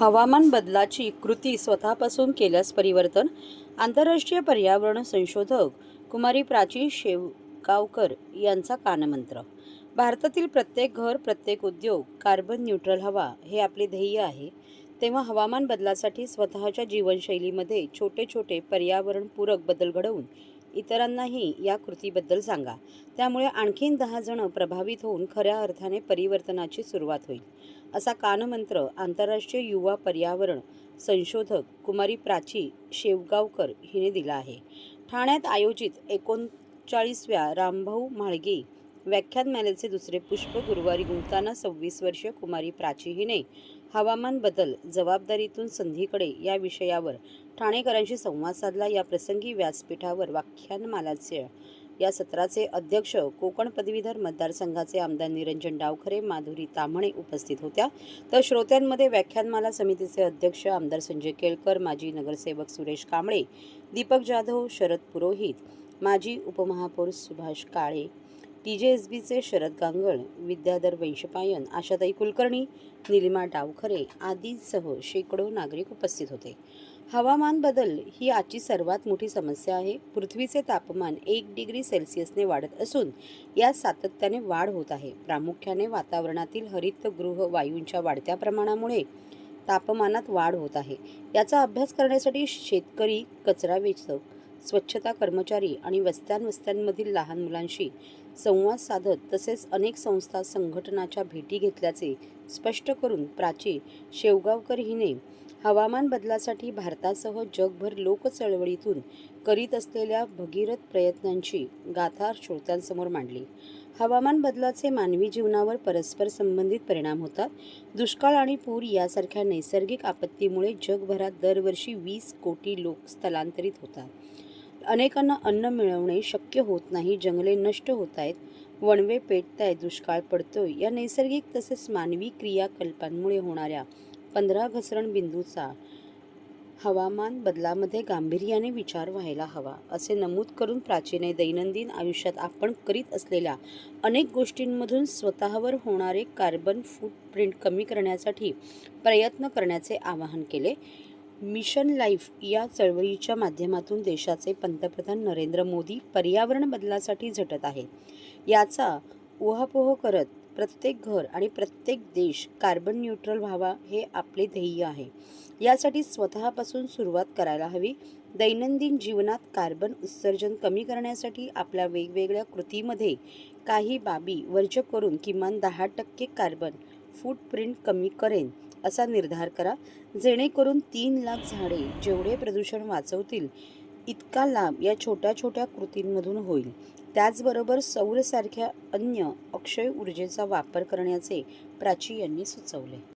हवामान बदलाची कृती स्वतःपासून केल्यास परिवर्तन आंतरराष्ट्रीय पर्यावरण संशोधक कुमारी प्राची शेवगावकर यांचा कानमंत्र. भारतातील प्रत्येक घर प्रत्येक उद्योग कार्बन न्यूट्रल हवा हे आपले ध्येय आहे. तेव्हा हवामान बदलासाठी स्वतःच्या जीवनशैलीमध्ये छोटे छोटे पर्यावरणपूरक बदल घडवून इतरांनाही या कृतीबद्दल सांगा. त्यामुळे आणखीन दहा जण प्रभावित होऊन खऱ्या अर्थाने परिवर्तनाची सुरुवात होईल. असा कानमंत्र आंतरराष्ट्रीय युवा पर्यावरण संशोधक कुमारी प्राची शेवगावकर हिने दिला आहे. ठाण्यात आयोजित एकोणचाळीसव्या रामभाऊ म्हाळगी व्याख्यानमालेचे दुसरे पुष्प गुरुवारी गुंतताना सव्वीस वर्षीय कुमारी प्राची हिने हवामान बदल जबाबदारीतून संधीकडे या विषयावर ठाणेकरांशी संवाद साधला. या प्रसंगी व्यासपीठावर व्याख्यानमालाचे या सत्राचे अध्यक्ष कोकण पदवीधर मतदारसंघाचे आमदार निरंजन डावखरे माधुरी ताम्हणे उपस्थित होत्या. तर श्रोत्यांमध्ये व्याख्यानमाला समितीचे अध्यक्ष आमदार संजय केळकर माजी नगरसेवक सुरेश कांबळे दीपक जाधव शरद पुरोहित माजी उपमहापौर Subhash Kale T J S बीचे शरद गांगळ विद्याधर वैशपायन आशाताई कुलकर्णी निलिमा डावखरे आदींसह शेकडो नागरिक उपस्थित होते. हवामान बदल ही आजची सर्वात मोठी समस्या आहे. पृथ्वीचे तापमान एक डिग्री सेल्सिअसने वाढत असून यात सातत्याने वाढ होत आहे. प्रामुख्याने वातावरणातील हरितगृह वायूंच्या वाढत्या प्रमाणामुळे तापमानात वाढ होत आहे. याचा अभ्यास करण्यासाठी शेतकरी कचरा वेचक स्वच्छता कर्मचारी आणि वस्त्यांवस्त्यांमधील लहान मुलांशी संवाद साधत तसेच अनेक संस्था संघटनाच्या भेटी घेतल्याचे स्पष्ट करून प्राची शेवगावकर हिने हवामान बदलासाठी भारतासह जगभर लोकचळवळीतून करीत असलेल्या भगीरथ प्रयत्नांची गाथा श्रोत्यांसमोर मांडली. हवामान बदलाचे मानवी जीवनावर परस्पर संबंधित परिणाम होतात. दुष्काळ आणि पूर यासारख्या नैसर्गिक आपत्तीमुळे जगभरात दरवर्षी वीस कोटी लोक स्थलांतरित होतात. अनेकांना अन्न मिळवणे शक्य होत नाही जंगले नष्ट होत आहेत वणवे पेटत आहेत दुष्काळ पडतोय या नैसर्गिक तसेच मानवी क्रियाकल्पांमुळे होणाऱ्या पंधरा घसरण बिंदूचा हवामान बदलामध्ये गांभीर्याने विचार व्हायला हवा असे नमूद करून प्राचीने दैनंदिन आयुष्यात आपण करीत असलेल्या अनेक गोष्टींमधून स्वतःवर होणारे कार्बन फूटप्रिंट कमी करण्यासाठी प्रयत्न करण्याचे आवाहन केले. मिशन लाईफ या चळवळीच्या माध्यमातून देशाचे पंतप्रधान नरेंद्र मोदी पर्यावरण बदलासाठी झटत आहेत याचा उहापोह करत प्रत्येक घर आणि प्रत्येक देश कार्बन न्यूट्रल व्हावा हे आपले ध्येय आहे. यासाठी स्वतःपासून सुरुवात करायला हवी. दैनंदिन जीवनात कार्बन उत्सर्जन कमी करण्यासाठी आपल्या वेगवेगळ्या कृतीमध्ये काही बाबी वर्ज करून किमान दहा टक्के कार्बन फूटप्रिंट कमी करेन. असा निर्धार करा. जेणेकरून तीन लाख झाडे जेवढे प्रदूषण वाचवतील इतका लाभ या छोट्या छोट्या कृतींमधून होईल. त्याचबरोबर सौरसारख्या अन्य अक्षय ऊर्जेचा वापर करण्याचे प्राची यांनी सुचवले.